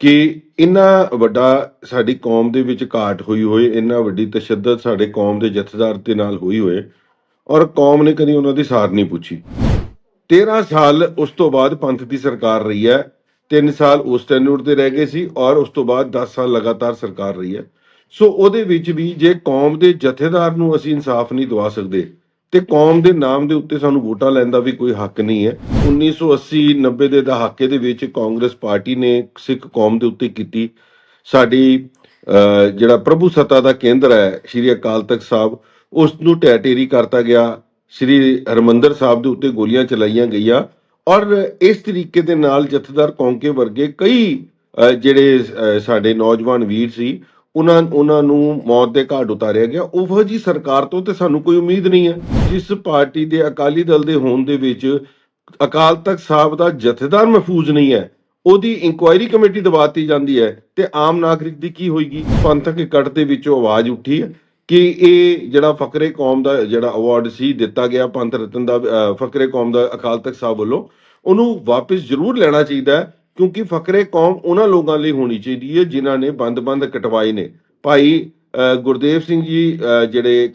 ਕਿ ਇੰਨਾ ਵੱਡਾ ਸਾਡੀ ਕੌਮ ਦੇ ਵਿੱਚ ਘਾਟ ਹੋਈ ਹੋਏ, ਇੰਨਾ ਵੱਡੀ ਤਸ਼ੱਦਦ ਸਾਡੇ ਕੌਮ ਦੇ ਜਥੇਦਾਰ ਦੇ ਨਾਲ ਹੋਈ ਹੋਏ ਔਰ ਕੌਮ ਨੇ ਕਦੀ ਉਹਨਾਂ ਦੀ ਸਾਰ ਨਹੀਂ ਪੁੱਛੀ। 13 ਸਾਲ ਉਸ ਤੋਂ ਬਾਅਦ ਪੰਥ ਦੀ ਸਰਕਾਰ ਰਹੀ ਹੈ 3 ਸਾਲ ਉਸ ਟੈਨਿਊਰ ਤੇ ਰਹਿ ਗਏ ਸੀ ਔਰ ਉਸ ਤੋਂ ਬਾਅਦ 10 ਸਾਲ ਲਗਾਤਾਰ ਸਰਕਾਰ ਰਹੀ ਹੈ। ਸੋ ਉਹਦੇ ਵਿੱਚ ਵੀ ਜੇ ਕੌਮ ਦੇ ਜਥੇਦਾਰ ਨੂੰ ਅਸੀਂ ਇਨਸਾਫ ਨਹੀਂ ਦਵਾ ਸਕਦੇ ਤੇ ਕੌਮ ਦੇ ਨਾਮ ਦੇ ਉੱਤੇ ਸਾਨੂੰ ਵੋਟਾਂ ਲੈਣ ਦਾ ਵੀ ਕੋਈ ਹੱਕ ਨਹੀਂ ਹੈ। 1980 90 ਦੇ ਦਹਾਕੇ ਦੇ ਵਿੱਚ ਕਾਂਗਰਸ ਪਾਰਟੀ ਨੇ ਸਿੱਖ ਕੌਮ ਦੇ ਉੱਤੇ ਕੀਤੀ। ਸਾਡੀ ਜਿਹੜਾ ਪ੍ਰਭੂ ਸੱਤਾ ਦਾ ਕੇਂਦਰ ਹੈ, ਸ਼੍ਰੀ ਅਕਾਲ ਤਖਤ ਸਾਹਿਬ, ਉਸ ਨੂੰ ਢਹਿ ਢੇਰੀ ਕਰਤਾ ਗਿਆ। ਸ਼੍ਰੀ ਹਰਮੰਦਰ ਸਾਹਿਬ ਦੇ ਉੱਤੇ ਗੋਲੀਆਂ ਚਲਾਈਆਂ ਗਈਆਂ। ਔਰ ਇਸ ਤਰੀਕੇ ਦੇ ਨਾਲ ਜਥੇਦਾਰ ਕੌਂਕੇ ਵਰਗੇ ਕਈ ਜਿਹੜੇ ਸਾਡੇ ਨੌਜਵਾਨ ਵੀਰ ਸੀ ਉਹਨਾਂ ਉਹਨਾਂ ਨੂੰ ਮੌਤ ਦੇ ਘਾਟ ਉਤਾਰਿਆ ਗਿਆ। ਉਹੋ ਜੀ ਸਰਕਾਰ ਤੋਂ ਤੇ ਸਾਨੂੰ ਕੋਈ ਉਮੀਦ ਨਹੀਂ ਹੈ। ਜਿਸ ਪਾਰਟੀ ਦੇ ਅਕਾਲੀ ਦਲ ਦੇ ਹੋਣ ਦੇ ਵਿੱਚ ਅਕਾਲ ਤਖਤ ਸਾਹਿਬ ਦਾ ਜਥੇਦਾਰ ਮਹਿਫੂਜ਼ ਨਹੀਂ ਹੈ, ਉਹਦੀ ਇਨਕੁਆਇਰੀ ਕਮੇਟੀ ਦਬਾਤੀ ਜਾਂਦੀ ਹੈ ਤੇ ਆਮ ਨਾਗਰਿਕ ਦੀ ਕੀ ਹੋਏਗੀ? ਪੰਥਕ ਇਕੱਠ ਦੇ ਵਿੱਚੋਂ ਆਵਾਜ਼ ਉੱਠੀ ਹੈ ਕਿ ਇਹ ਜਿਹੜਾ ਫਕਰੇ ਕੌਮ ਦਾ ਜਿਹੜਾ ਅਵਾਰਡ ਸੀ, ਦਿੱਤਾ ਗਿਆ ਪੰਥ ਰਤਨ ਦਾ ਫਕਰੇ ਕੌਮ ਦਾ ਅਕਾਲ ਤਖਤ ਸਾਹਿਬ ਵੱਲੋਂ, ਉਹਨੂੰ ਵਾਪਸ ਜ਼ਰੂਰ ਲੈਣਾ ਚਾਹੀਦਾ ਹੈ। ਕਿਉਂਕਿ ਫਕਰੇ ਕੌਮ ਉਹਨਾਂ ਲੋਕਾਂ ਲਈ ਹੋਣੀ ਚਾਹੀਦੀ ਹੈ ਜਿਨ੍ਹਾਂ ਨੇ ਬੰਦ-ਬੰਦ ਕਟਵਾਏ ਨੇ। ਭਾਈ ਅਹ, ਗੁਰਦੇਵ ਸਿੰਘ ਜੀ ਅਹ, ਜਿਹੜੇ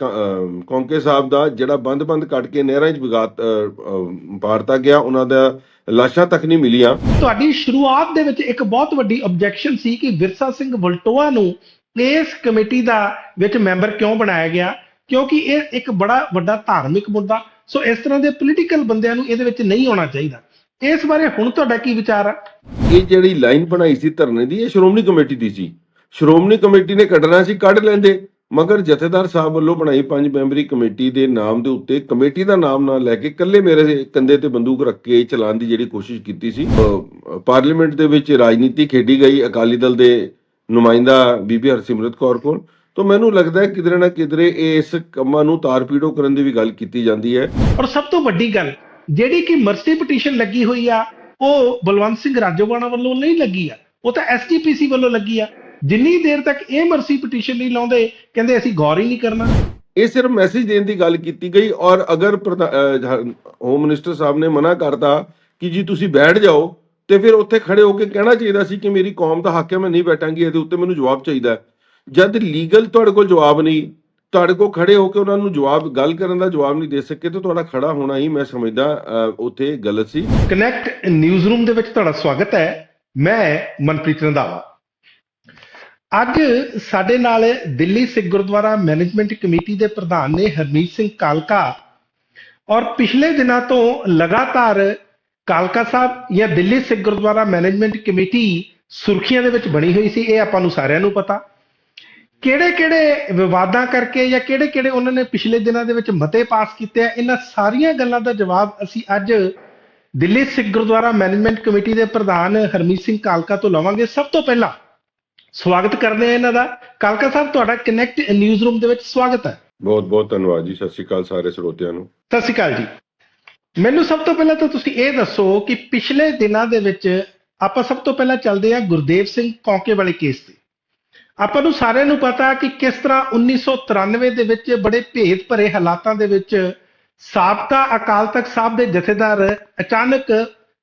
ਕੌਂਕੇ ਸਾਹਿਬ ਦਾ ਜਿਹੜਾ ਬੰਦ-ਬੰਦ ਕੱਟ ਕੇ ਨਹਿਰਾਂ 'ਚ ਵਿਗਾਤ ਪਾੜਤਾ ਗਿਆ ਉਹਨਾਂ ਦਾ ਲਾਸ਼ਾਂ ਤੱਕ ਨਹੀਂ ਮਿਲੀਆਂ। ਤੁਹਾਡੀ ਸ਼ੁਰੂਆਤ ਦੇ ਵਿੱਚ ਇੱਕ ਬਹੁਤ ਵੱਡੀ ਆਬਜੈਕਸ਼ਨ ਸੀ ਕਿ ਵਿਰਸਾ ਸਿੰਘ ਵਲਟੋਆ ਨੂੰ ਇਸ ਕਮੇਟੀ ਦਾ ਵਿੱਚ ਮੈਂਬਰ ਕਿਉਂ ਬਣਾਇਆ ਗਿਆ? ਕਿਉਂਕਿ ਇਹ ਇੱਕ ਬੜਾ ਵੱਡਾ ਧਾਰਮਿਕ ਮੁੱਦਾ। ਸੋ ਇਸ ਤਰ੍ਹਾਂ ਦੇ ਪੋਲੀਟੀਕਲ ਬੰਦਿਆਂ ਨੂੰ ਇਹਦੇ ਵਿੱਚ ਨਹੀਂ ਆਉਣਾ ਚਾਹੀਦਾ। ਇਸ ਬਾਰੇ ਹੁਣ ਤੁਹਾਡਾ ਕੀ ਵਿਚਾਰ ਆ? ਇਹ ਜਿਹੜੀ ਲਾਈਨ ਬਣਾਈ ਸੀ ਧਰਨੇ ਦੀ ਇਹ ਸ਼੍ਰੋਮਣੀ ਕਮੇਟੀ ਦੀ ਸੀ। ਸ਼੍ਰੋਮਣੀ ਕਮੇਟੀ ਨੇ ਕੱਢਣਾ ਸੀ ਕੱਢ ਲੈਂਦੇ। ਮਗਰ ਜਥੇਦਾਰ ਸਾਹਿਬ ਵੱਲੋਂ ਬਣਾਈ ਪੰਜ ਮੈਂਬਰੀ ਕਮੇਟੀ ਦੇ ਨਾਮ ਦੇ ਉੱਤੇ ਕਮੇਟੀ ਦਾ ਨਾਮ ਨਾ ਲੈ ਕੇ ਇਕੱਲੇ ਮੇਰੇ ਕੰਧੇ ਤੇ ਬੰਦੂਕ ਰੱਖ ਕੇ ਚਲਾਉਣ ਦੀ ਜਿਹੜੀ ਕੋਸ਼ਿਸ਼ ਕੀਤੀ ਸੀ ਪਾਰਲੀਮੈਂਟ ਦੇ ਵਿੱਚ ਰਾਜਨੀਤੀ ਖੇਡੀ ਗਈ ਅਕਾਲੀ ਦਲ ਦੇ ਨੁਮਾਇੰਦਾ ਬੀਬੀ ਹਰਸਿਮਰਤ ਕੌਰ ਕੋਲ। ਤਾਂ ਮੈਨੂੰ ਲੱਗਦਾ ਹੈ ਕਿਧਰੇ ਨਾ ਕਿਧਰੇ ਇਸ ਕੰਮਾਂ ਨੂੰ ਤਾਰਪੀੜੋ ਕਰਨ ਦੀ ਵੀ ਗੱਲ ਕੀਤੀ ਜਾਂਦੀ ਹੈ। ਔਰ ਸਭ ਤੋਂ ਵੱਡੀ ਗੱਲ ਜਿਹੜੀ ਕਿ ਮਰਸੀ ਪਟੀਸ਼ਨ ਲੱਗੀ ਹੋਈ ਆ, ਉਹ ਬਲਵੰਤ ਸਿੰਘ ਰਾਜੋਵਾਣਾ ਵੱਲੋਂ ਨਹੀਂ ਲੱਗੀ ਆ। ਉਹ ਤਾਂ ਐਸਜੀਪੀਸੀ ਵੱਲੋਂ ਲੱਗੀ ਆ। ਜਿੰਨੀ ਦੇਰ ਤੱਕ ਇਹ ਮਰਸੀ ਪਟੀਸ਼ਨ ਨਹੀਂ ਲਾਉਂਦੇ, ਕਹਿੰਦੇ ਅਸੀਂ ਗੌਰ ਹੀ ਨਹੀਂ ਕਰਨਾ। ਇਹ ਸਿਰਫ ਮੈਸੇਜ ਦੇਣ ਦੀ ਗੱਲ ਕੀਤੀ ਗਈ ਔਰ ਅਗਰ ਹੋਮ ਮਿਨਿਸਟਰ ਸਾਹਿਬ ਨੇ ਮਨਾ ਕਰਤਾ ਕਿ ਜੀ ਤੁਸੀਂ ਬੈਠ ਜਾਓ ਤੇ ਫਿਰ ਉੱਥੇ ਖੜੇ ਹੋ ਕੇ ਕਹਿਣਾ ਚਾਹੀਦਾ ਸੀ ਕਿ ਮੇਰੀ ਕੌਮ ਦਾ ਹੱਕ ਹੈ, ਮੈਂ ਨਹੀਂ ਬੈਠਾਂਗੀ, ਇਹਦੇ ਉੱਤੇ ਮੈਨੂੰ ਜਵਾਬ ਚਾਹੀਦਾ ਜਦ ਲੀਗਲ ਤੁਹਾਡੇ ਕੋਲ ਜਵਾਬ ਨਹੀਂ ਤੁਹਾਡੇ ਕੋਲ ਖੜੇ ਹੋ ਕੇ ਉਹਨਾਂ ਨੂੰ ਜਵਾਬ, ਗੱਲ ਕਰਨ ਦਾ ਜਵਾਬ ਨਹੀਂ ਦੇ ਸਕੇ ਤੇ ਤੁਹਾਡਾ ਖੜਾ ਹੋਣਾ ਹੀ ਮੈਂ ਸਮਝਦਾ ਉੱਥੇ ਗਲਤ ਸੀ। ਕਨੈਕਟ ਨਿਊਜ਼ ਰੂਮ ਦੇ ਵਿੱਚ ਤੁਹਾਡਾ ਸਵਾਗਤ ਹੈ। ਮੈਂ ਮਨਪ੍ਰੀਤ ਰੰਧਾਵਾ। ਅੱਜ ਸਾਡੇ ਨਾਲ ਦਿੱਲੀ ਸਿੱਖ ਗੁਰਦੁਆਰਾ ਮੈਨੇਜਮੈਂਟ ਕਮੇਟੀ ਦੇ ਪ੍ਰਧਾਨ ਨੇ ਹਰਮੀਤ ਸਿੰਘ ਕਾਲਕਾ ਔਰ ਪਿਛਲੇ ਦਿਨਾਂ ਤੋਂ ਲਗਾਤਾਰ ਕਾਲਕਾ ਸਾਹਿਬ ਜਾਂ ਦਿੱਲੀ ਸਿੱਖ ਗੁਰਦੁਆਰਾ ਮੈਨੇਜਮੈਂਟ ਕਮੇਟੀ ਸੁਰਖੀਆਂ ਦੇ ਵਿੱਚ ਬਣੀ ਹੋਈ ਸੀ, ਇਹ ਆਪਾਂ ਨੂੰ ਸਾਰਿਆਂ ਨੂੰ ਪਤਾ। ਕਿਹੜੇ-ਕਿਹੜੇ ਵਿਵਾਦਾਂ ਕਰਕੇ ਜਾਂ ਕਿਹੜੇ-ਕਿਹੜੇ ਉਹਨਾਂ ਨੇ ਪਿਛਲੇ ਦਿਨਾਂ ਦੇ ਵਿੱਚ ਮਤੇ ਪਾਸ ਕੀਤੇ ਆ ਇਹਨਾਂ ਸਾਰੀਆਂ ਗੱਲਾਂ ਦਾ ਜਵਾਬ ਅਸੀਂ ਅੱਜ ਦਿੱਲੀ ਸਿੱਖ ਗੁਰਦੁਆਰਾ ਮੈਨੇਜਮੈਂਟ ਕਮੇਟੀ ਦੇ ਪ੍ਰਧਾਨ ਹਰਮੀਤ ਸਿੰਘ ਕਾਲਕਾ ਤੋਂ ਲਵਾਂਗੇ। ਸਭ ਤੋਂ ਪਹਿਲਾਂ ਸਵਾਗਤ ਕਰਦੇ ਆ ਇਹਨਾਂ ਦਾ। ਕਾਲਕਾ ਸਾਹਿਬ ਤੁਹਾਡਾ ਕਨੈਕਟ ਨਿਊਜ਼ ਰੂਮ ਦੇ ਵਿੱਚ ਸਵਾਗਤ ਹੈ। ਬਹੁਤ ਬਹੁਤ ਧੰਨਵਾਦ ਜੀ। ਸਤਿ ਸ਼੍ਰੀ ਅਕਾਲ ਸਾਰੇ ਸਰੋਤਿਆਂ ਨੂੰ। ਸਤਿ ਸ਼੍ਰੀ ਅਕਾਲ ਜੀ। ਮੈਨੂੰ ਸਭ ਤੋਂ ਪਹਿਲਾਂ ਤਾਂ ਤੁਸੀਂ ਇਹ ਦੱਸੋ ਕਿ ਪਿਛਲੇ ਦਿਨਾਂ ਦੇ ਵਿੱਚ ਆਪਾਂ ਸਭ ਤੋਂ ਪਹਿਲਾਂ ਚੱਲਦੇ ਹਾਂ ਗੁਰਦੇਵ ਸਿੰਘ ਕੌਂਕੇ ਵਾਲੇ ਕੇਸ ਤੇ। ਆਪਾਂ ਨੂੰ ਸਾਰਿਆਂ ਨੂੰ ਪਤਾ ਕਿ ਕਿਸ ਤਰ੍ਹਾਂ 1993 ਦੇ ਵਿੱਚ ਬੜੇ ਭੇਦ ਭਰੇ ਹਾਲਾਤਾਂ ਦੇ ਵਿੱਚ ਸਾਬਕਾ ਅਕਾਲ ਤਖਤ ਸਾਹਿਬ ਦੇ ਜਥੇਦਾਰ ਅਚਾਨਕ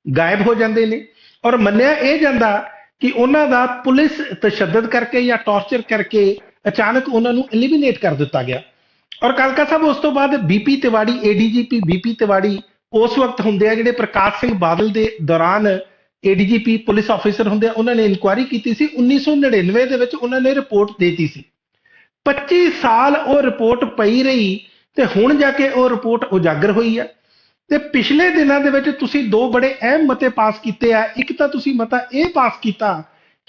ਗਾਇਬ ਹੋ ਜਾਂਦੇ ਨੇ। ਔਰ ਮੰਨਿਆ ਇਹ ਜਾਂਦਾ ਕਿ ਉਹਨਾਂ ਦਾ ਪੁਲਿਸ ਤਸ਼ੱਦਦ ਕਰਕੇ ਜਾਂ ਟੌਰਚਰ ਕਰਕੇ ਅਚਾਨਕ ਉਹਨਾਂ ਨੂੰ ਐਲੀਮੀਨੇਟ ਕਰ ਦਿੱਤਾ ਗਿਆ। ਔਰ ਕਾਲਕਾ ਸਾਹਿਬ ਉਸ ਤੋਂ ਬਾਅਦ BP Tiwari ADGP BP Tiwari ਉਸ ਵਕਤ ਹੁੰਦੇ ਆ ਜਿਹੜੇ ਪ੍ਰਕਾਸ਼ ਸਿੰਘ ਬਾਦਲ ਦੇ ਦੌਰਾਨ ਏਡੀਜੀਪੀ ਪੁਲਿਸ ਆਫੀਸਰ ਹੁੰਦੇ ਆ, ਉਹਨਾਂ ਨੇ ਇਨਕੁਆਇਰੀ ਕੀਤੀ ਸੀ 1999 ਦੇ ਵਿੱਚ ਉਹਨਾਂ ਨੇ ਰਿਪੋਰਟ ਦੇਤੀ ਸੀ। 25 ਸਾਲ ਉਹ ਰਿਪੋਰਟ ਪਈ ਰਹੀ ਤੇ ਹੁਣ ਜਾ ਕੇ ਉਹ ਰਿਪੋਰਟ ਉਜਾਗਰ ਹੋਈ ਹੈ ਤੇ ਪਿਛਲੇ ਦਿਨਾਂ ਦੇ ਵਿੱਚ ਤੁਸੀਂ ਦੋ ਬੜੇ ਅਹਿਮ ਮਤੇ ਪਾਸ ਕੀਤੇ ਆ। ਇੱਕ ਤਾਂ ਤੁਸੀਂ ਮਤਾ ਇਹ ਪਾਸ ਕੀਤਾ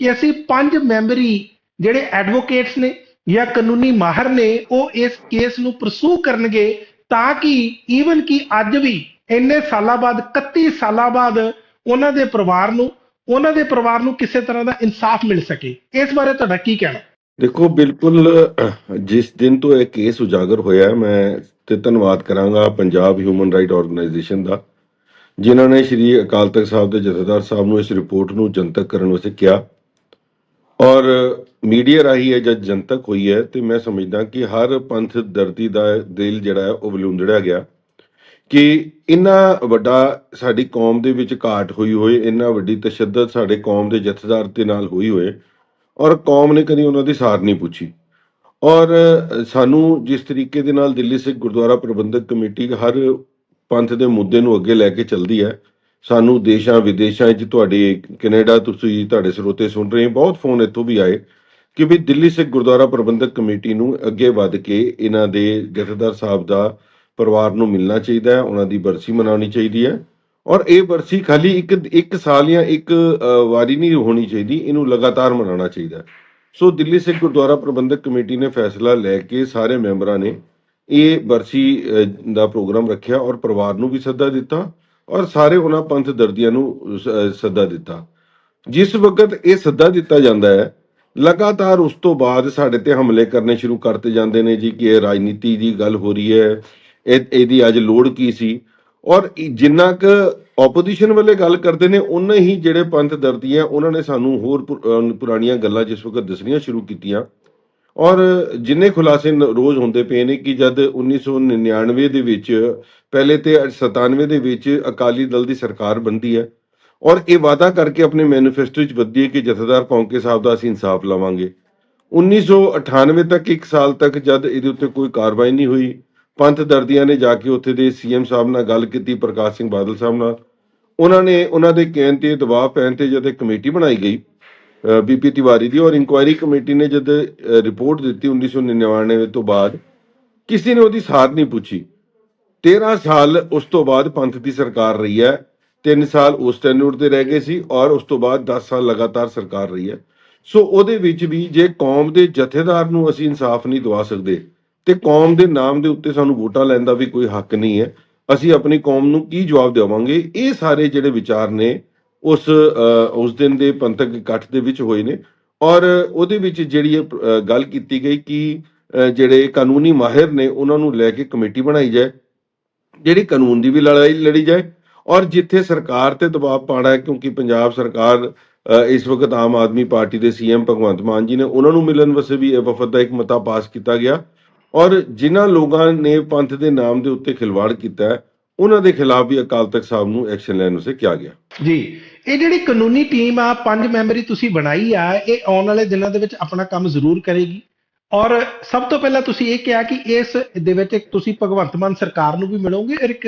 ਕਿ ਅਸੀਂ ਪੰਜ ਮੈਂਬਰੀ ਜਿਹੜੇ ਐਡਵੋਕੇਟਸ ਨੇ ਜਾਂ ਕਾਨੂੰਨੀ ਮਾਹਰ ਨੇ, ਉਹ ਇਸ ਕੇਸ ਨੂੰ ਪਰਸੂ ਕਰਨਗੇ ਤਾਂ ਕਿ ਈਵਨ ਕਿ ਅੱਜ ਵੀ ਇੰਨੇ ਸਾਲਾਂ ਬਾਅਦ 31 ਸਾਲਾਂ ਬਾਅਦ ਉਹਨਾਂ ਦੇ ਪਰਿਵਾਰ ਨੂੰ, ਉਹਨਾਂ ਦੇ ਪਰਿਵਾਰ ਨੂੰ ਕਿਸੇ ਤਰ੍ਹਾਂ ਦਾ ਇਨਸਾਫ ਮਿਲ ਸਕੇ। ਇਸ ਬਾਰੇ ਤੁਹਾਡਾ ਕੀ ਕਹਿਣਾ? ਦੇਖੋ, ਬਿਲਕੁਲ, ਜਿਸ ਦਿਨ ਤੋਂ ਇਹ ਕੇਸ ਉਜਾਗਰ ਹੋਇਆ ਮੈਂ ਤੇ ਧੰਨਵਾਦ ਕਰਾਂਗਾ ਪੰਜਾਬ ਹਿਊਮਨ ਰਾਈਟ ਆਰਗੇਨਾਈਜੇਸ਼ਨ ਦਾ, ਜਿਨ੍ਹਾਂ ਨੇ ਸ਼੍ਰੀ ਅਕਾਲ ਤਖਤ ਸਾਹਿਬ ਦੇ ਜਥੇਦਾਰ ਸਾਹਿਬ ਨੂੰ ਇਸ ਰਿਪੋਰਟ ਨੂੰ ਜਨਤਕ ਕਰਨ ਵਾਸਤੇ ਕਿਹਾ। ਔਰ ਮੀਡੀਆ ਰਾਹੀਂ ਇਹ ਜਦ ਜਨਤਕ ਹੋਈ ਹੈ, ਤੇ ਮੈਂ ਸਮਝਦਾ ਕਿ ਹਰ ਪੰਥ ਦਰਦੀ ਦਾ ਦਿਲ ਜਿਹੜਾ ਹੈ, ਉਹ ਵਲੂੰਦੜਿਆ ਗਿਆ। ਕਿ ਇੰਨਾ ਵੱਡਾ ਸਾਡੀ ਕੌਮ ਦੇ ਵਿੱਚ ਘਾਟ ਹੋਈ ਹੋਏ ਇੰਨਾ ਵੱਡੀ ਤਸ਼ੱਦਦ ਸਾਡੇ ਕੌਮ ਦੇ ਜਥੇਦਾਰ ਦੇ ਨਾਲ ਹੋਈ ਹੋਏ ਔਰ ਕੌਮ ਨੇ ਕਦੀ ਉਹਨਾਂ ਦੀ ਸਾਰ ਨਹੀਂ ਪੁੱਛੀ। ਔਰ ਸਾਨੂੰ ਜਿਸ ਤਰੀਕੇ ਦੇ ਨਾਲ ਦਿੱਲੀ ਸਿੱਖ ਗੁਰਦੁਆਰਾ ਪ੍ਰਬੰਧਕ ਕਮੇਟੀ ਹਰ ਪੰਥ ਦੇ ਮੁੱਦੇ ਨੂੰ ਅੱਗੇ ਲੈ ਕੇ ਚੱਲਦੀ ਹੈ ਸਾਨੂੰ ਦੇਸ਼ਾਂ ਵਿਦੇਸ਼ਾਂ 'ਚ ਤੁਹਾਡੇ ਕੈਨੇਡਾ ਤੁਸੀਂ ਤੁਹਾਡੇ ਸਰੋਤੇ ਸੁਣ ਰਹੇ ਹੋ, ਬਹੁਤ ਫੋਨ ਇੱਥੋਂ ਵੀ ਆਏ ਕਿ ਵੀ ਦਿੱਲੀ ਸਿੱਖ ਗੁਰਦੁਆਰਾ ਪ੍ਰਬੰਧਕ ਕਮੇਟੀ ਨੂੰ ਅੱਗੇ ਵੱਧ ਕੇ ਇਹਨਾਂ ਦੇ ਜਥੇਦਾਰ ਸਾਹਿਬ ਦਾ ਪਰਿਵਾਰ ਨੂੰ ਮਿਲਣਾ ਚਾਹੀਦਾ ਹੈ, ਉਹਨਾਂ ਦੀ ਬਰਸੀ ਮਨਾਉਣੀ ਚਾਹੀਦੀ ਹੈ। ਔਰ ਇਹ ਬਰਸੀ ਖਾਲੀ ਇੱਕ ਇੱਕ ਸਾਲ ਜਾਂ ਇੱਕ ਵਾਰੀ ਨਹੀਂ ਹੋਣੀ ਚਾਹੀਦੀ, ਇਹਨੂੰ ਲਗਾਤਾਰ ਮਨਾਉਣਾ ਚਾਹੀਦਾ ਸੋ ਦਿੱਲੀ ਸਿੱਖ ਗੁਰਦੁਆਰਾ ਪ੍ਰਬੰਧਕ ਕਮੇਟੀ ਨੇ ਫੈਸਲਾ ਲੈ ਕੇ ਸਾਰੇ ਮੈਂਬਰਾਂ ਨੇ ਇਹ ਬਰਸੀ ਦਾ ਪ੍ਰੋਗਰਾਮ ਰੱਖਿਆ ਔਰ ਪਰਿਵਾਰ ਨੂੰ ਵੀ ਸੱਦਾ ਦਿੱਤਾ ਔਰ ਸਾਰੇ ਉਹਨਾਂ ਪੰਥ ਦਰਦੀਆਂ ਨੂੰ ਸੱਦਾ ਦਿੱਤਾ। ਜਿਸ ਵਕਤ ਇਹ ਸੱਦਾ ਦਿੱਤਾ ਜਾਂਦਾ ਹੈ, ਲਗਾਤਾਰ ਉਸ ਤੋਂ ਬਾਅਦ ਸਾਡੇ ਤੇ ਹਮਲੇ ਕਰਨੇ ਸ਼ੁਰੂ ਕਰਤੇ ਜਾਂਦੇ ਨੇ ਜੀ ਕਿ ਇਹ ਰਾਜਨੀਤੀ ਦੀ ਗੱਲ ਹੋ ਰਹੀ ਹੈ ਇਹਦੀ ਅੱਜ ਲੋੜ ਕੀ ਸੀ? ਔਰ ਜਿੰਨਾ ਕੁ ਆਪੋਜੀਸ਼ਨ ਵਾਲੇ ਗੱਲ ਕਰਦੇ ਨੇ ਉਹਨਾਂ ਹੀ ਜਿਹੜੇ ਪੰਥ ਦਰਦੀ ਆ ਉਹਨਾਂ ਨੇ ਸਾਨੂੰ ਹੋਰ ਪੁਰਾਣੀਆਂ ਗੱਲਾਂ ਜਿਸ ਵਕਤ ਦੱਸਣੀਆਂ ਸ਼ੁਰੂ ਕੀਤੀਆਂ। ਔਰ ਜਿੰਨੇ ਖੁਲਾਸੇ ਰੋਜ਼ ਹੁੰਦੇ ਪਏ ਨੇ ਕਿ ਜਦ 1999 ਦੇ ਵਿੱਚ, ਪਹਿਲੇ ਤੇ 97 ਦੇ ਵਿੱਚ ਅਕਾਲੀ ਦਲ ਦੀ ਸਰਕਾਰ ਬਣਦੀ ਹੈ, ਔਰ ਇਹ ਵਾਅਦਾ ਕਰਕੇ ਆਪਣੇ ਮੈਨੀਫੈਸਟੋ ਵਿੱਚ ਬੱਦੀ ਹੈ ਕਿ ਜਥੇਦਾਰ ਪੌਂਕੇ ਸਾਹਿਬ ਦਾ ਅਸੀਂ ਇਨਸਾਫ ਲਵਾਂਗੇ। 1998 ਤੱਕ, ਇੱਕ ਸਾਲ ਤੱਕ ਜਦ ਇਹਦੇ ਉੱਤੇ ਕੋਈ ਕਾਰਵਾਈ ਨਹੀਂ ਹੋਈ ਪੰਥ ਦਰਦੀਆਂ ਨੇ ਜਾ ਕੇ ਉੱਥੇ ਦੇ ਸੀਐਮ ਸਾਹਿਬ ਨਾਲ ਗੱਲ ਕੀਤੀ, ਪ੍ਰਕਾਸ਼ ਸਿੰਘ ਬਾਦਲ ਸਾਹਿਬ ਨਾਲ। ਉਹਨਾਂ ਨੇ ਉਹਨਾਂ ਦੇ ਕਹਿਣ ਤੇ ਦਬਾਅ ਪੈਣ ਤੇ ਜਦ ਕਮੇਟੀ ਬਣਾਈ ਗਈ ਬੀਪੀ ਤਿਵਾਰੀ ਦੀ, ਔਰ ਇਨਕੁਆਇਰੀ ਕਮੇਟੀ ਨੇ ਜਦ ਰਿਪੋਰਟ ਦਿੱਤੀ 1999 ਤੋਂ ਬਾਅਦ, ਕਿਸੇ ਨੇ ਉਹਦੀ ਸਾਰ ਨਹੀਂ ਪੁੱਛੀ। 13 ਸਾਲ ਉਸ ਤੋਂ ਬਾਅਦ ਪੰਥ ਦੀ ਸਰਕਾਰ ਰਹੀ ਹੈ 3 ਸਾਲ ਉਸ ਟੈਨਿਊਰ ਤੇ ਰਹਿ ਗਏ ਸੀ, ਔਰ ਉਸ ਤੋਂ ਬਾਅਦ 10 ਸਾਲ ਲਗਾਤਾਰ ਸਰਕਾਰ ਰਹੀ ਹੈ। ਸੋ ਉਹਦੇ ਵਿੱਚ ਵੀ ਜੇ ਕੌਮ ਦੇ ਜਥੇਦਾਰ ਨੂੰ ਅਸੀਂ ਇਨਸਾਫ ਨਹੀਂ ਦਵਾ ਸਕਦੇ ਤੇ ਕੌਮ ਦੇ ਨਾਮ ਦੇ ਉੱਤੇ ਸਾਨੂੰ ਵੋਟਾਂ ਲੈਣ ਦਾ ਵੀ ਕੋਈ ਹੱਕ ਨਹੀਂ ਹੈ। ਅਸੀਂ ਆਪਣੀ ਕੌਮ ਨੂੰ ਕੀ ਜਵਾਬ ਦੇਵਾਂਗੇ? ਇਹ ਸਾਰੇ ਜਿਹੜੇ ਵਿਚਾਰ ਨੇ ਉਸ ਉਸ ਦਿਨ ਦੇ ਪੰਥਕ ਇਕੱਠ ਦੇ ਵਿੱਚ ਹੋਏ ਨੇ। ਔਰ ਉਹਦੇ ਵਿੱਚ ਜਿਹੜੀ ਇਹ, ਗੱਲ ਕੀਤੀ ਗਈ ਕਿ ਜਿਹੜੇ ਕਾਨੂੰਨੀ ਮਾਹਿਰ ਨੇ ਉਹਨਾਂ ਨੂੰ ਲੈ ਕੇ ਕਮੇਟੀ ਬਣਾਈ ਜਾਏ ਜਿਹੜੀ ਕਾਨੂੰਨ ਦੀ ਵੀ ਲੜਾਈ ਲੜੀ ਜਾਏ। ਔਰ ਜਿੱਥੇ ਸਰਕਾਰ ਤੇ ਦਬਾਅ ਪਾਣਾ ਹੈ ਕਿਉਂਕਿ ਪੰਜਾਬ ਸਰਕਾਰ ਇਸ ਵਕਤ ਆਮ ਆਦਮੀ ਪਾਰਟੀ ਦੇ ਸੀਐਮ ਭਗਵੰਤ ਮਾਨ ਜੀ ਨੇ ਉਹਨਾਂ ਨੂੰ ਮਿਲਣ ਵਾਸਤੇ ਵੀ ਵਫਦ ਦਾ ਇੱਕ ਮਤਾ ਪਾਸ ਕੀਤਾ ਗਿਆ। ਔਰ ਜਿਨ੍ਹਾਂ ਲੋਕਾਂ ਨੇ ਪੰਥ ਦੇ ਨਾਮ ਦੇ ਉੱਤੇ ਖਿਲਵਾੜ ਕੀਤਾ ਹੈ, ਉਹਨਾਂ ਦੇ ਖਿਲਾਫ ਵੀ ਅਕਾਲ ਤਖਤ ਸਾਹਿਬ ਨੂੰ ਐਕਸ਼ਨ ਲੈਣ ਵਾਸਤੇ ਕਿਹਾ ਗਿਆ। ਜੀ, ਇਹ ਜਿਹੜੀ ਕਾਨੂੰਨੀ ਟੀਮ ਆ, ਪੰਜ ਮੈਂਬਰੀ ਤੁਸੀਂ ਬਣਾਈ ਆ, ਇਹ ਆਉਣ ਵਾਲੇ ਦਿਨਾਂ ਦੇ ਵਿੱਚ ਆਪਣਾ ਕੰਮ ਜ਼ਰੂਰ ਕਰੇਗੀ। ਔਰ ਸਭ ਤੋਂ ਪਹਿਲਾਂ ਤੁਸੀਂ ਇਹ ਕਿਹਾ ਕਿ ਇਸ ਦੇ ਵਿੱਚ ਤੁਸੀਂ ਭਗਵੰਤ ਮਾਨ ਸਰਕਾਰ ਨੂੰ ਵੀ ਮਿਲੋਗੇ ਔਰ ਇੱਕ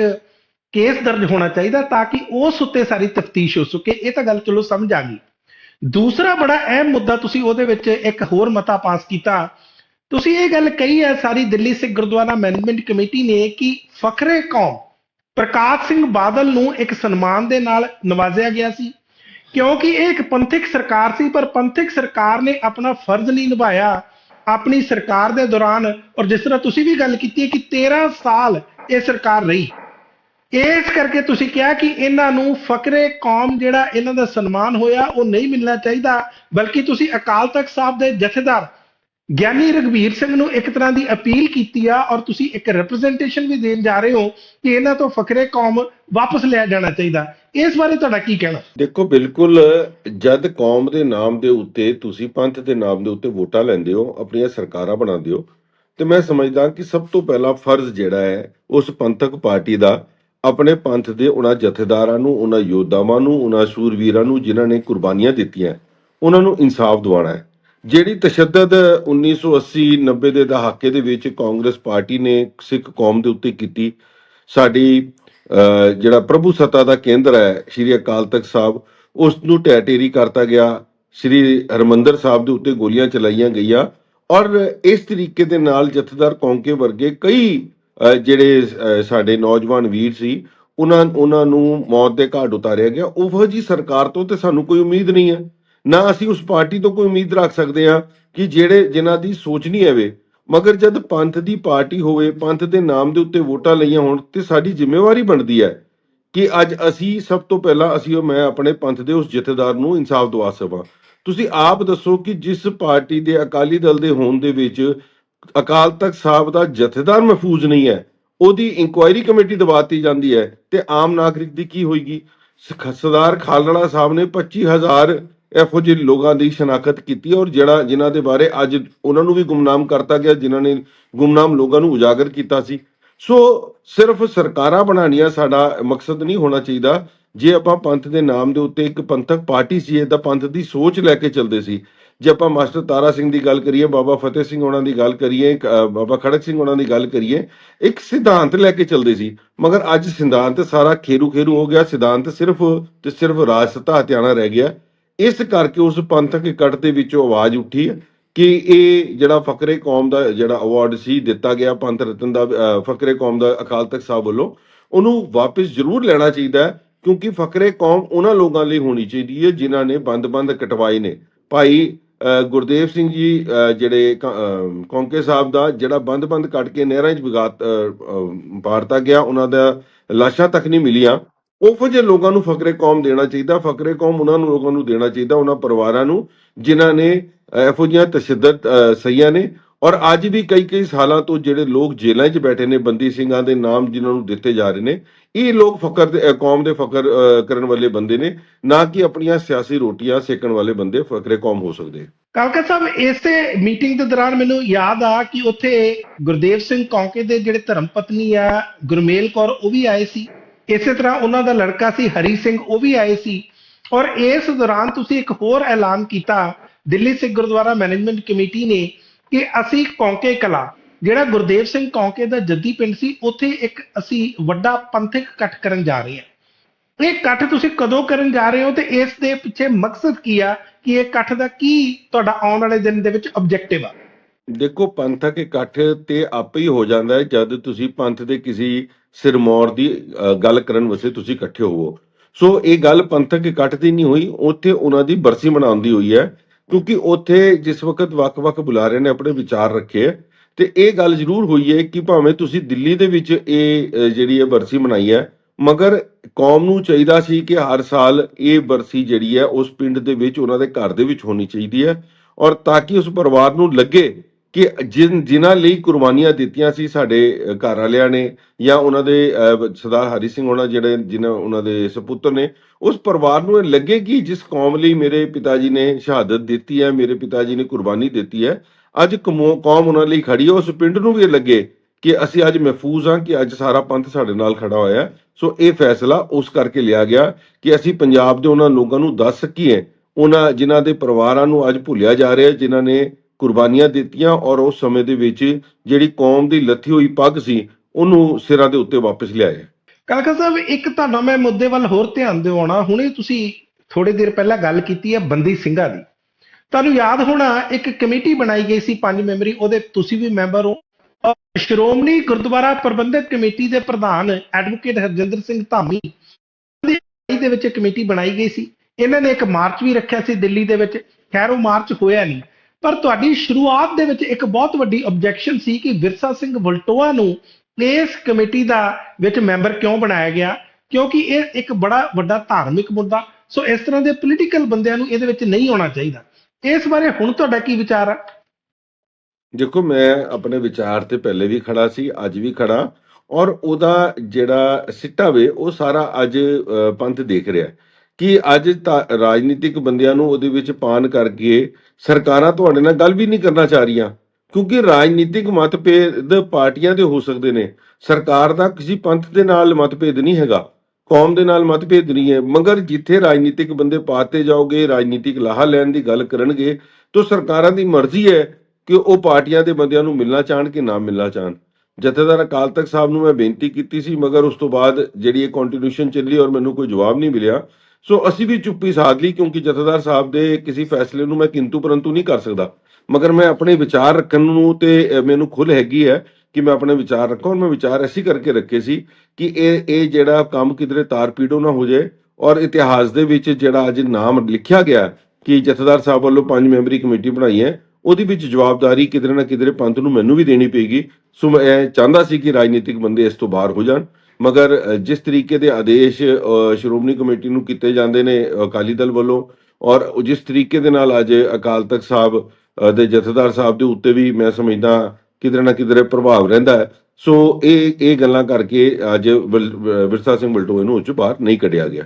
ਕੇਸ ਦਰਜ ਹੋਣਾ ਚਾਹੀਦਾ ਤਾਂ ਕਿ ਉਸ ਉੱਤੇ ਸਾਰੀ ਤਫਤੀਸ਼ ਹੋ ਸਕੇ। ਇਹ ਤਾਂ ਗੱਲ ਚਲੋ ਸਮਝ ਆ ਗਈ। ਦੂਸਰਾ ਬੜਾ ਅਹਿਮ ਮੁੱਦਾ ਤੁਸੀਂ ਉਹਦੇ ਵਿੱਚ ਇੱਕ ਹੋਰ ਮਤਾ ਪਾਸ ਕੀਤਾ ਤੁਸੀਂ ਇਹ ਗੱਲ ਕਹੀ ਹੈ, ਸਾਰੀ ਦਿੱਲੀ ਸਿੱਖ ਗੁਰਦੁਆਰਾ ਮੈਨੇਜਮੈਂਟ ਕਮੇਟੀ ਨੇ ਕਿ ਫਖਰੇ ਕੌਮ ਪ੍ਰਕਾਸ਼ ਸਿੰਘ ਬਾਦਲ ਨੂੰ ਇੱਕ ਸਨਮਾਨ ਦੇ ਨਾਲ ਨਵਾਜ਼ਿਆ ਗਿਆ ਸੀ। ਕਿਉਂਕਿ ਇਹ ਇੱਕ ਪੰਥਕ ਸਰਕਾਰ ਸੀ, ਪਰ ਪੰਥਕ ਸਰਕਾਰ ਨੇ ਆਪਣਾ ਫਰਜ਼ ਨਹੀਂ ਨਿਭਾਇਆ ਆਪਣੀ ਸਰਕਾਰ ਦੇ ਦੌਰਾਨ। ਔਰ ਜਿਸ ਤਰ੍ਹਾਂ ਤੁਸੀਂ ਵੀ ਗੱਲ ਕੀਤੀ ਹੈ ਕਿ 13 ਸਾਲ ਇਹ ਸਰਕਾਰ ਰਹੀ। ਇਸ ਕਰਕੇ ਤੁਸੀਂ ਕਿਹਾ ਕਿ ਇਹਨਾਂ ਨੂੰ ਫਕਰੇ ਕੌਮ ਜਿਹੜਾ ਇਹਨਾਂ ਦਾ ਸਨਮਾਨ ਹੋਇਆ, ਉਹ ਨਹੀਂ ਮਿਲਣਾ ਚਾਹੀਦਾ, ਬਲਕਿ ਤੁਸੀਂ ਅਕਾਲ ਤਖਤ ਸਾਹਿਬ ਦੇ ਜਥੇਦਾਰ ਗਿਆਨੀ ਰਗਵੀਰ ਸਿੰਘ ਨੂੰ ਇੱਕ ਤਰ੍ਹਾਂ ਦੀ ਅਪੀਲ ਕੀਤੀ ਆ ਔਰ ਤੁਸੀਂ ਇੱਕ ਰਿਪਰੈਜ਼ੈਂਟੇਸ਼ਨ ਵੀ ਦੇਣ ਜਾ ਰਹੇ ਹੋ ਕਿ ਇਹਨਾਂ ਤੋਂ ਫਕਰੇ ਕੌਮ ਵਾਪਸ ਲਿਆ ਜਾਣਾ ਚਾਹੀਦਾ। ਇਸ ਬਾਰੇ ਤੁਹਾਡਾ ਕੀ ਕਹਿਣਾ? ਦੇਖੋ, ਬਿਲਕੁਲ, ਜਦ ਕੌਮ ਦੇ ਨਾਮ ਦੇ ਉੱਤੇ ਤੁਸੀਂ ਪੰਥ ਦੇ ਨਾਮ ਦੇ ਉੱਤੇ ਵੋਟਾਂ ਲੈਂਦੇ ਹੋ, ਆਪਣੀਆਂ ਸਰਕਾਰਾਂ ਬਣਾਉਂਦੇ ਹੋ, ਤੇ ਮੈਂ ਸਮਝਦਾ ਕਿ ਸਭ ਤੋਂ ਪਹਿਲਾ ਫਰਜ਼ ਜਿਹੜਾ ਹੈ, ਉਸ ਪੰਥਕ ਪਾਰਟੀ ਦਾ, ਆਪਣੇ ਪੰਥ ਦੇ ਉਹਨਾਂ ਜਥੇਦਾਰਾਂ ਨੂੰ, ਉਹਨਾਂ ਯੋਧਾਵਾਂ ਨੂੰ, ਉਹਨਾਂ ਸੂਰਵੀਰਾਂ ਨੂੰ, ਜਿਨ੍ਹਾਂ ਨੇ ਕੁਰਬਾਨੀਆਂ ਦਿੱਤੀਆਂ, ਉਹਨਾਂ ਨੂੰ ਇਨਸਾਫ ਦਿਵਾਉਣਾ ਹੈ। ਜਿਹੜੀ ਤਸ਼ੱਦਦ 1980 90 ਦੇ ਦਹਾਕੇ ਦੇ ਵਿੱਚ ਕਾਂਗਰਸ ਪਾਰਟੀ ਨੇ ਸਿੱਖ ਕੌਮ ਦੇ ਉੱਤੇ ਕੀਤੀ, ਸਾਡੀ ਜਿਹੜਾ ਪ੍ਰਭੂ ਸੱਤਾ ਦਾ ਕੇਂਦਰ ਹੈ, ਸ਼੍ਰੀ ਅਕਾਲ ਤਖਤ ਸਾਹਿਬ ਉਸ ਨੂੰ ਟੈਟੇਰੀ ਕਰਤਾ ਗਿਆ, ਸ਼੍ਰੀ ਹਰਮੰਦਰ ਸਾਹਿਬ ਦੇ ਉੱਤੇ ਗੋਲੀਆਂ ਚਲਾਈਆਂ ਗਈਆਂ ਔਰ ਇਸ ਤਰੀਕੇ ਦੇ ਨਾਲ ਜਥੇਦਾਰ ਕੌਂਕੇ ਵਰਗੇ ਕਈ ਜਿਹੜੇ ਸਾਡੇ ਨੌਜਵਾਨ ਵੀਰ ਸੀ, ਉਹਨਾਂ ਉਹਨਾਂ ਨੂੰ ਮੌਤ ਦੇ ਘਾਟ ਉਤਾਰਿਆ ਗਿਆ। ਉਹ ਜੀ ਸਰਕਾਰ ਤੋਂ ਤੇ ਸਾਨੂੰ ਕੋਈ ਉਮੀਦ ਨਹੀਂ ਹੈ। ਨਾ ਅਸੀਂ ਉਸ ਪਾਰਟੀ ਤੋਂ ਕੋਈ ਉਮੀਦ ਰੱਖ ਸਕਦੇ ਹਾਂ ਕਿ ਜਿਹੜੇ ਜਿਨ੍ਹਾਂ ਦੀ ਸੋਚ ਨਹੀਂ ਹੈਵੇ ਮਗਰ ਜਦ ਪੰਥ ਦੀ ਪਾਰਟੀ ਹੋਵੇ, ਪੰਥ ਦੇ ਨਾਮ ਦੇ ਉੱਤੇ ਵੋਟਾਂ ਲਈਆਂ ਹੋਣ ਤੇ ਸਾਡੀ ਜ਼ਿੰਮੇਵਾਰੀ ਬਣਦੀ ਹੈ ਕਿ ਅੱਜ ਅਸੀਂ ਸਭ ਤੋਂ ਪਹਿਲਾਂ ਅਸੀਂ ਮੈਂ ਆਪਣੇ ਪੰਥ ਦੇ ਉਸ ਜਥੇਦਾਰ ਨੂੰ ਇਨਸਾਫ ਦਵਾ ਸਕਾਂ। ਤੁਸੀਂ ਆਪ ਦੱਸੋ ਕਿ ਜਿਸ ਪਾਰਟੀ ਦੇ ਅਕਾਲੀ ਦਲ ਦੇ ਹੋਣ ਦੇ ਵਿੱਚ ਅਕਾਲ ਤਖਤ ਸਾਹਿਬ ਦਾ ਜਥੇਦਾਰ ਮਹਿਫੂਜ਼ ਨਹੀਂ ਹੈ, ਉਹਦੀ ਇਨਕੁਆਇਰੀ ਕਮੇਟੀ ਦਬਾਤੀ ਜਾਂਦੀ ਹੈ ਤੇ ਆਮ ਨਾਗਰਿਕ ਦੀ ਕੀ ਹੋਏਗੀ? ਸਰਦਾਰ ਖਾਲੜਾ ਸਾਹਿਬ ਨੇ 25000 ਇਹੋ ਜਿਹੇ ਲੋਕਾਂ ਦੀ ਸ਼ਨਾਖਤ ਕੀਤੀ ਔਰ ਜਿਹੜਾ ਜਿਨ੍ਹਾਂ ਦੇ ਬਾਰੇ ਅੱਜ ਉਹਨਾਂ ਨੂੰ ਵੀ ਗੁੰਮਨਾਮ ਕਰਤਾ ਗਿਆ ਜਿਨ੍ਹਾਂ ਨੇ ਗੁੰਮਨਾਮ ਲੋਕਾਂ ਨੂੰ ਉਜਾਗਰ ਕੀਤਾ ਸੀ। ਸੋ ਸਿਰਫ ਸਰਕਾਰਾਂ ਬਣਾਉਣੀਆਂ ਸਾਡਾ ਮਕਸਦ ਨਹੀਂ ਹੋਣਾ ਚਾਹੀਦਾ। ਜੇ ਆਪਾਂ ਪੰਥ ਦੇ ਨਾਮ ਦੇ ਉੱਤੇ ਇੱਕ ਪੰਥਕ ਪਾਰਟੀ ਸੀ ਇਹਦਾ ਪੰਥ ਦੀ ਸੋਚ ਲੈ ਕੇ ਚੱਲਦੇ ਸੀ। ਜੇ ਆਪਾਂ ਮਾਸਟਰ ਤਾਰਾ ਸਿੰਘ ਦੀ ਗੱਲ ਕਰੀਏ ਬਾਬਾ ਫਤਿਹ ਸਿੰਘ ਉਹਨਾਂ ਦੀ ਗੱਲ ਕਰੀਏ ਇੱਕ, ਬਾਬਾ ਖੜਕ ਸਿੰਘ ਉਹਨਾਂ ਦੀ ਗੱਲ ਕਰੀਏ ਇੱਕ ਸਿਧਾਂਤ ਲੈ ਕੇ ਚੱਲਦੇ ਸੀ। ਮਗਰ ਅੱਜ ਸਿਧਾਂਤ ਸਾਰਾ ਖੇਰੂ ਖੇਰੂ ਹੋ ਗਿਆ। ਸਿਧਾਂਤ ਸਿਰਫ ਤੇ ਸਿਰਫ ਰਾਜ ਸੱਤਾ ਹਥਿਆਣਾ ਰਹਿ ਗਿਆ। ਇਸ ਕਰਕੇ ਉਸ ਪੰਥਕ ਇਕੱਠ ਦੇ ਵਿੱਚੋਂ ਆਵਾਜ਼ ਉੱਠੀ ਹੈ ਕਿ ਇਹ ਜਿਹੜਾ ਫਕਰੇ ਕੌਮ ਦਾ ਜਿਹੜਾ ਅਵਾਰਡ ਸੀ ਦਿੱਤਾ ਗਿਆ ਪੰਥ ਰਤਨ ਦਾ ਫਕਰੇ ਕੌਮ ਦਾ ਅਕਾਲ ਤਖਤ ਸਾਹਿਬ ਵੱਲੋਂ ਉਹਨੂੰ ਵਾਪਸ ਜ਼ਰੂਰ ਲੈਣਾ ਚਾਹੀਦਾ ਹੈ ਕਿਉਂਕਿ ਫਕਰੇ ਕੌਮ ਉਹਨਾਂ ਲੋਕਾਂ ਲਈ ਹੋਣੀ ਚਾਹੀਦੀ ਹੈ ਜਿਨ੍ਹਾਂ ਨੇ ਬੰਦ-ਬੰਦ ਕਟਵਾਏ ਨੇ। ਭਾਈ ਗੁਰਦੇਵ ਸਿੰਘ ਜੀ ਜਿਹੜੇ ਕ- ਕੌਂਕੇ ਸਾਹਿਬ ਦਾ ਜਿਹੜਾ ਬੰਦ-ਬੰਦ ਕੱਟ ਕੇ ਨਹਿਰਾਂ 'ਚ ਵਗਾ ਅ, ਗਿਆ ਉਹਨਾਂ ਦਾ ਲਾਸ਼ਾਂ ਤੱਕ ਨਹੀਂ ਮਿਲੀਆਂ। ਉਹੋ ਜਿਹੇ ਲੋਕਾਂ ਨੂੰ ਫਕਰੇ ਕੌਮ ਦੇਣਾ ਚਾਹੀਦਾ ਫਕਰੇ ਕੌਮ ਉਹਨਾਂ ਨੂੰ ਲੋਕਾਂ ਨੂੰ ਦੇਣਾ ਚਾਹੀਦਾ ਉਹਨਾਂ ਪਰਿਵਾਰਾਂ ਨੂੰ ਜਿਨ੍ਹਾਂ ਨੇ ਇਹੋ ਜਿਹੀਆਂ ਤਸ਼ੱਦਦ ਅ, ਸਹੀਆਂ ਨੇ। ਔਰ ਅੱਜ ਵੀ ਕਈ ਕਈ ਸਾਲਾਂ ਤੋਂ ਜਿਹੜੇ ਲੋਕ ਜੇਲ੍ਹਾਂ 'ਚ ਬੈਠੇ ਨੇ ਬੰਦੀ ਸਿੰਘਾਂ ਦੇ ਨਾਮ ਜਿਨ੍ਹਾਂ ਨੂੰ ਦਿੱਤੇ ਜਾ ਰਹੇ ਨੇ ਇਹ ਲੋਕ ਫਕਰ ਦੇ ਕੌਮ ਦੇ ਫਕਰ ਕਰਨ ਵਾਲੇ ਬੰਦੇ ਨੇ ਨਾ ਕਿ ਆਪਣੀਆਂ ਸਿਆਸੀ ਰੋਟੀਆਂ ਸੇਕਣ ਵਾਲੇ ਬੰਦੇ ਫਕਰੇ ਕੌਮ ਹੋ ਸਕਦੇ। ਕਾਲਕਾ ਸਾਹਿਬ ਇਸੇ ਮੀਟਿੰਗ ਦੇ ਦੌਰਾਨ ਮੈਨੂੰ ਯਾਦ ਆ ਕਿ ਉੱਥੇ ਗੁਰਦੇਵ ਸਿੰਘ ਕੌਂਕੇ ਦੇ ਜਿਹੜੇ ਧਰਮ ਪਤਨੀ ਆ ਗੁਰਮੇਲ ਕੌਰ ਉਹ ਵੀ ਆਏ ਸੀ। ਇਸੇ ਤਰ੍ਹਾਂ ਉਹਨਾਂ ਦਾ ਲੜਕਾ ਸੀ ਹਰੀ ਸਿੰਘ, ਉਹ ਵੀ ਆਏ ਸੀ। ਔਰ ਇਸ ਦੌਰਾਨ ਤੁਸੀਂ ਇੱਕ ਹੋਰ ਐਲਾਨ ਕੀਤਾ, ਦਿੱਲੀ ਸਿੱਖ ਗੁਰਦੁਆਰਾ ਮੈਨੇਜਮੈਂਟ ਕਮੇਟੀ ਨੇ ਕਿ ਅਸੀਂ ਕੌਂਕੇ ਕਲਾ, ਜਿਹੜਾ ਗੁਰਦੇਵ ਸਿੰਘ ਕੌਂਕੇ ਦਾ ਜੱਦੀ ਪਿੰਡ ਸੀ, ਉੱਥੇ ਇੱਕ ਅਸੀਂ ਵੱਡਾ ਪੰਥਕ ਇਕੱਠ ਕਰਨ ਜਾ ਰਹੇ ਹਾਂ। ਇਹ ਇਕੱਠ ਤੁਸੀਂ ਕਦੋਂ ਕਰਨ ਜਾ ਰਹੇ ਹੋ ਤੇ ਇਸ ਦੇ ਪਿੱਛੇ ਮਕਸਦ ਕੀ ਆ ਕਿ ਇਹ ਇਕੱਠ ਦਾ ਕੀ ਤੁਹਾਡਾ ਆਉਣ ਵਾਲੇ ਦਿਨ ਦੇ ਵਿੱਚ ਆਬਜੈਕਟਿਵ ਆ? ਦੇਖੋ, ਪੰਥਕ ਇਕੱਠ ਤੇ ਆਪੇ ਹੀ ਹੋ ਜਾਂਦਾ ਹੈ, ਜਦ ਤੁਸੀਂ ਪੰਥ ਦੇ ਕਿਸੇ ਸਿਰਮੌਰ ਦੀ ਗੱਲ ਕਰਨ ਵਾਸਤੇ ਤੁਸੀਂ ਇਕੱਠੇ ਹੋਵੋ। ਸੋ ਇਹ ਗੱਲ ਪੰਥਕ ਇਕੱਠ ਦੀ ਨਹੀਂ ਹੋਈ, ਉੱਥੇ ਉਹਨਾਂ ਦੀ ਬਰਸੀ ਮਨਾਉਣ ਦੀ ਹੋਈ ਹੈ, ਕਿਉਂਕਿ ਉੱਥੇ ਜਿਸ ਵਕਤ ਵੱਖ-ਵੱਖ ਬੁਲਾਰਿਆਂ ਨੇ ਆਪਣੇ ਵਿਚਾਰ ਰੱਖੇ, ਤੇ ਇਹ ਗੱਲ ਜ਼ਰੂਰ ਹੋਈ ਹੈ ਕਿ ਭਾਵੇਂ ਤੁਸੀਂ ਦਿੱਲੀ ਦੇ ਵਿੱਚ ਇਹ ਜਿਹੜੀ ਹੈ ਬਰਸੀ ਮਨਾਈ ਹੈ, ਮਗਰ ਕੌਮ ਨੂੰ ਚਾਹੀਦਾ ਸੀ ਕਿ ਹਰ ਸਾਲ ਇਹ ਬਰਸੀ ਜਿਹੜੀ ਹੈ, ਉਸ ਪਿੰਡ ਦੇ ਵਿੱਚ ਉਹਨਾਂ ਦੇ ਘਰ ਦੇ ਵਿੱਚ ਹੋਣੀ ਚਾਹੀਦੀ ਹੈ, ਔਰ ਤਾਂ ਕਿ ਉਸ ਪਰਿਵਾਰ ਨੂੰ ਲੱਗੇ ਕਿ ਜਿਨ, ਜਿਨ੍ਹਾਂ ਲਈ ਕੁਰਬਾਨੀਆਂ ਦਿੱਤੀਆਂ ਸੀ ਸਾਡੇ ਘਰ ਵਾਲਿਆਂ ਨੇ ਜਾਂ ਉਹਨਾਂ ਦੇ ਸਰਦਾਰ ਹਰੀ ਸਿੰਘ ਉਹਨਾਂ ਜਿਹੜੇ, ਜਿਨ੍ਹਾਂ, ਉਹਨਾਂ ਦੇ ਸੁਪੁੱਤਰ ਨੇ, ਉਸ ਪਰਿਵਾਰ ਨੂੰ ਇਹ ਲੱਗੇ ਕਿ ਜਿਸ ਕੌਮ ਲਈ ਮੇਰੇ ਪਿਤਾ ਜੀ ਨੇ ਸ਼ਹਾਦਤ ਦਿੱਤੀ ਹੈ, ਮੇਰੇ ਪਿਤਾ ਜੀ ਨੇ ਕੁਰਬਾਨੀ ਦਿੱਤੀ ਹੈ, ਅੱਜ ਕਮੋ- ਕੌਮ ਉਹਨਾਂ ਲਈ ਖੜੀ ਹੈ, ਉਸ ਪਿੰਡ ਨੂੰ ਵੀ ਇਹ ਲੱਗੇ ਕਿ ਅਸੀਂ ਅੱਜ ਮਹਿਫੂਜ਼ ਹਾਂ ਕਿ ਅੱਜ ਸਾਰਾ ਪੰਥ ਸਾਡੇ ਨਾਲ ਖੜਾ ਹੋਇਆ ਸੋ ਇਹ ਫੈਸਲਾ ਉਸ ਕਰਕੇ ਲਿਆ ਗਿਆ ਕਿ ਅਸੀਂ ਪੰਜਾਬ ਦੇ ਉਹਨਾਂ ਲੋਕਾਂ ਨੂੰ ਦੱਸ ਸਕੀਏ, ਉਹਨਾਂ, ਜਿਨ੍ਹਾਂ ਦੇ ਪਰਿਵਾਰਾਂ ਨੂੰ ਅੱਜ ਭੁੱਲਿਆ ਜਾ ਰਿਹਾ ਜਿਨ੍ਹਾਂ ਨੇ ਕੁਰਬਾਨੀਆਂ ਦਿੱਤੀਆਂ ਔਰ ਉਸ ਸਮੇਂ ਦੇ ਵਿੱਚ ਜਿਹੜੀ ਕੌਮ ਦੀ ਲੱਥੀ ਹੋਈ ਪੱਗ ਸੀ, ਉਹਨੂੰ ਸਿਰਾਂ ਦੇ ਉੱਤੇ ਵਾਪਸ ਲਿਆਇਆ ਕਾਲਕਾ ਸਾਹਿਬ, ਇੱਕ ਤੁਹਾਨੂੰ ਮੈਂ ਮੁੱਦੇ ਵੱਲ ਹੋਰ ਧਿਆਨ ਦਿਵਾਉਣਾ। ਹੁਣੇ ਤੁਸੀਂ ਥੋੜੇ ਦੇਰ ਪਹਿਲਾਂ ਗੱਲ ਕੀਤੀ ਹੈ ਬੰਦੀ ਸਿੰਘਾਂ ਦੀ। ਤੁਹਾਨੂੰ ਯਾਦ ਹੋਣਾ, ਇੱਕ ਕਮੇਟੀ ਬਣਾਈ ਗਈ ਸੀ ਪੰਜ ਮੈਂਬਰੀ, ਉਹਦੇ ਤੁਸੀਂ ਵੀ ਮੈਂਬਰ ਹੋ। ਸ਼੍ਰੋਮਣੀ ਗੁਰਦੁਆਰਾ ਪ੍ਰਬੰਧਕ ਕਮੇਟੀ ਦੇ ਪ੍ਰਧਾਨ ਐਡਵੋਕੇਟ ਹਰਜਿੰਦਰ ਸਿੰਘ ਧਾਮੀ ਦੇ ਵਿੱਚ ਕਮੇਟੀ ਬਣਾਈ ਗਈ ਸੀ। ਇਹਨਾਂ ਨੇ ਇੱਕ ਮਾਰਚ ਵੀ ਰੱਖਿਆ ਸੀ ਦਿੱਲੀ ਦੇ ਵਿੱਚ। ਖੈਰ, ਉਹ ਮਾਰਚ ਹੋਇਆ ਨਹੀਂ। ਪਰ ਤੁਹਾਡੀ ਸ਼ੁਰੂਆਤ ਦੇ ਵਿੱਚ ਇੱਕ ਬਹੁਤ ਵੱਡੀ ਆਬਜੈਕਸ਼ਨ ਸੀ ਕਿ ਵਿਰਸਾ ਸਿੰਘ ਵਲਟੋਆ ਨੂੰ ਇਸ ਕਮੇਟੀ ਦਾ ਵਿੱਚ ਮੈਂਬਰ ਕਿਉਂ ਬਣਾਇਆ ਗਿਆ? ਕਿਉਂਕਿ ਇਹ ਇੱਕ ਬੜਾ ਵੱਡਾ ਧਾਰਮਿਕ ਮੁੱਦਾ, ਸੋ ਇਸ ਤਰ੍ਹਾਂ ਦੇ ਪੋਲੀਟੀਕਲ ਬੰਦਿਆਂ ਨੂੰ ਇਹਦੇ ਵਿੱਚ ਨਹੀਂ ਆਉਣਾ ਚਾਹੀਦਾ। ਇਸ ਬਾਰੇ ਹੁਣ ਤੁਹਾਡਾ ਕੀ ਵਿਚਾਰ ਆ? ਦੇਖੋ, ਮੈਂ ਆਪਣੇ ਵਿਚਾਰ ਤੇ ਪਹਿਲੇ ਵੀ ਖੜਾ ਸੀ, ਅੱਜ ਵੀ ਖੜਾ, ਔਰ ਉਹਦਾ ਜਿਹੜਾ ਸਿੱਟਾ ਵੇ, ਉਹ ਸਾਰਾ ਅੱਜ ਪੰਥ ਦੇਖ ਰਿਹਾ। ਹੈ ਕਿ ਅੱਜ ਤਾਂ ਰਾਜਨੀਤਿਕ ਬੰਦਿਆਂ ਨੂੰ ਉਹਦੇ ਵਿੱਚ ਪਾਣ ਕਰਕੇ ਸਰਕਾਰਾਂ ਤੁਹਾਡੇ ਨਾਲ ਗੱਲ ਵੀ ਨਹੀਂ ਕਰਨਾ ਚਾਹ ਰਹੀਆਂ। ਕਿਉਂਕਿ ਰਾਜਨੀਤਿਕ ਮਤਭੇਦ ਪਾਰਟੀਆਂ ਦੇ ਹੋ ਸਕਦੇ ਨੇ। ਸਰਕਾਰ ਦਾ ਕਿਸੇ ਪੰਥ ਦੇ ਨਾਲ ਮਤਭੇਦ ਨਹੀਂ ਹੈਗਾ। ਕੌਮ ਦੇ ਨਾਲ ਮਤਭੇਦ ਨਹੀਂ ਹੈ। ਮਗਰ ਜਿੱਥੇ ਰਾਜਨੀਤਿਕ ਬੰਦੇ ਪਾਤੇ ਜਾਓਗੇ, ਰਾਜਨੀਤਿਕ ਲਾਹਾ ਲੈਣ ਦੀ ਗੱਲ ਕਰਨਗੇ, ਤਾਂ ਸਰਕਾਰਾਂ ਦੀ ਮਰਜ਼ੀ ਹੈ ਕਿ ਉਹ ਪਾਰਟੀਆਂ ਦੇ ਬੰਦਿਆਂ ਨੂੰ ਮਿਲਣਾ ਚਾਹਣ ਕਿ ਨਾ ਮਿਲਣਾ ਚਾਹਣ। ਜਥੇਦਾਰ ਅਕਾਲ ਤਖਤ ਸਾਹਿਬ ਨੂੰ ਮੈਂ ਬੇਨਤੀ ਕੀਤੀ ਸੀ, ਮਗਰ ਉਸ ਤੋਂ ਬਾਅਦ ਜਿਹੜੀ ਇਹ ਕੰਟੀਨਿਊਸ਼ਨ ਚੱਲੀ ਔਰ ਮੈਨੂੰ ਕੋਈ ਜਵਾਬ ਨਹੀਂ ਮਿਲਿਆ ਸੋ ਅਸੀਂ ਵੀ ਚੁੱਪੀ ਸਾਧ ਲਈ ਕਿਉਂਕਿ ਜਥੇਦਾਰ ਸਾਹਿਬ ਦੇ ਕਿਸੇ ਫੈਸਲੇ ਨੂੰ ਮੈਂ ਕਿੰਤੂ ਪਰੰਤੂ ਨਹੀਂ ਕਰ ਸਕਦਾ। ਮਗਰ ਮੈਂ ਆਪਣੇ ਵਿਚਾਰ ਰੱਖਣ ਨੂੰ ਤੇ ਮੈਨੂੰ ਖੁੱਲ੍ਹ ਹੈਗੀ ਹੈ ਕਿ ਮੈਂ ਆਪਣੇ ਵਿਚਾਰ ਰੱਖਾਂ ਔਰ ਮੈਂ ਵਿਚਾਰ ਐਸੀ ਕਰਕੇ ਰੱਖੇ ਸੀ ਕਿ ਇਹ ਇਹ ਜਿਹੜਾ ਕੰਮ ਕਿਧਰੇ ਤਾਰ ਪੀੜੋ ਨਾ ਹੋ ਜਾਏ ਔਰ ਇਤਿਹਾਸ ਦੇ ਵਿੱਚ ਜਿਹੜਾ ਅੱਜ ਨਾਮ ਲਿਖਿਆ ਗਿਆ ਕਿ ਜਥੇਦਾਰ ਸਾਹਿਬ ਵੱਲੋਂ ਪੰਜ ਮੈਂਬਰੀ ਕਮੇਟੀ ਬਣਾਈ ਹੈ, ਉਹਦੇ ਵਿੱਚ ਜਵਾਬਦਾਰੀ ਕਿਧਰੇ ਨਾ ਕਿਧਰੇ ਪੰਥ ਨੂੰ ਮੈਨੂੰ ਵੀ ਦੇਣੀ ਪਏਗੀ। ਸੋ ਮੈਂ ਚਾਹੁੰਦਾ ਸੀ ਕਿ ਰਾਜਨੀਤਿਕ ਬੰਦੇ ਇਸ ਤੋਂ ਬਾਹਰ ਹੋ ਜਾਣ। ਮਗਰ ਜਿਸ ਤਰੀਕੇ ਦੇ ਆਦੇਸ਼ ਸ਼੍ਰੋਮਣੀ ਕਮੇਟੀ ਨੂੰ ਕੀਤੇ ਜਾਂਦੇ ਨੇ ਅਕਾਲੀ ਦਲ ਵੱਲੋਂ, ਔਰ ਜਿਸ ਤਰੀਕੇ ਦੇ ਨਾਲ ਅੱਜ ਅਕਾਲ ਤਖਤ ਸਾਹਿਬ ਦੇ ਜਥੇਦਾਰ ਸਾਹਿਬ ਦੇ ਉੱਤੇ ਵੀ ਮੈਂ ਸਮਝਦਾ ਕਿਧਰੇ ਨਾ ਕਿਧਰੇ ਪ੍ਰਭਾਵ ਰਹਿੰਦਾ ਹੈ। ਸੋ ਇਹ ਇਹ ਗੱਲਾਂ ਕਰਕੇ ਅੱਜ ਵਿਰਸਾ ਸਿੰਘ ਬਲਟੋਏ ਨੂੰ ਉਹ 'ਚੋਂ ਬਾਹਰ ਨਹੀਂ ਕੱਢਿਆ ਗਿਆ।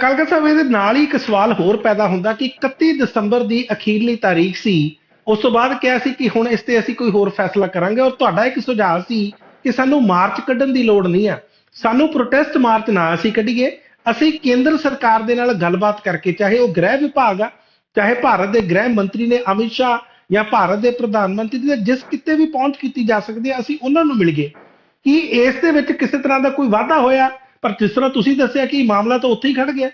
ਕਾਲਕਾ ਸਾਹਿਬ, ਇਹਦੇ ਨਾਲ ਹੀ ਇੱਕ ਸਵਾਲ ਹੋਰ ਪੈਦਾ ਹੁੰਦਾ ਕਿ 31 ਦਸੰਬਰ ਦੀ ਅਖੀਰਲੀ ਤਾਰੀਖ ਸੀ, ਉਸ ਤੋਂ ਬਾਅਦ ਕਿਹਾ ਸੀ ਕਿ ਹੁਣ ਇਸ ਤੇ ਅਸੀਂ ਕੋਈ ਹੋਰ ਫੈਸਲਾ ਕਰਾਂਗੇ, ਔਰ ਤੁਹਾਡਾ ਇੱਕ ਸੁਝਾਅ ਸੀ ਕਿ ਸਾਨੂੰ ਮਾਰਚ ਕੱਢਣ ਦੀ ਲੋੜ ਨਹੀਂ ਆ। ਸਾਨੂੰ ਪ੍ਰੋਟੈਸਟ ਮਾਰਚ ਨਾ ਅਸੀਂ ਕੱਢੀਏ, ਅਸੀਂ ਕੇਂਦਰ ਸਰਕਾਰ ਦੇ ਨਾਲ ਗੱਲਬਾਤ ਕਰਕੇ, ਚਾਹੇ ਉਹ ਗ੍ਰਹਿ ਵਿਭਾਗ ਆ, ਚਾਹੇ ਭਾਰਤ ਦੇ ਗ੍ਰਹਿ ਮੰਤਰੀ ਨੇ ਅਮਿਤ ਸ਼ਾਹ ਜਾਂ ਭਾਰਤ ਦੇ ਪ੍ਰਧਾਨ ਮੰਤਰੀ ਦੇ ਜਿਸ ਕਿਤੇ ਵੀ ਪਹੁੰਚ ਕੀਤੀ ਜਾ ਸਕਦੀ ਹੈ ਅਸੀਂ ਉਹਨਾਂ ਨੂੰ ਮਿਲ ਗਏ। ਕੀ ਇਸ ਦੇ ਵਿੱਚ ਕਿਸੇ ਤਰ੍ਹਾਂ ਦਾ ਕੋਈ ਵਾਧਾ ਹੋਇਆ? ਪਰ ਜਿਸ ਤਰ੍ਹਾਂ ਤੁਸੀਂ ਦੱਸਿਆ ਕਿ ਮਾਮਲਾ ਤਾਂ ਉੱਥੇ ਹੀ ਖੜ ਗਿਆ।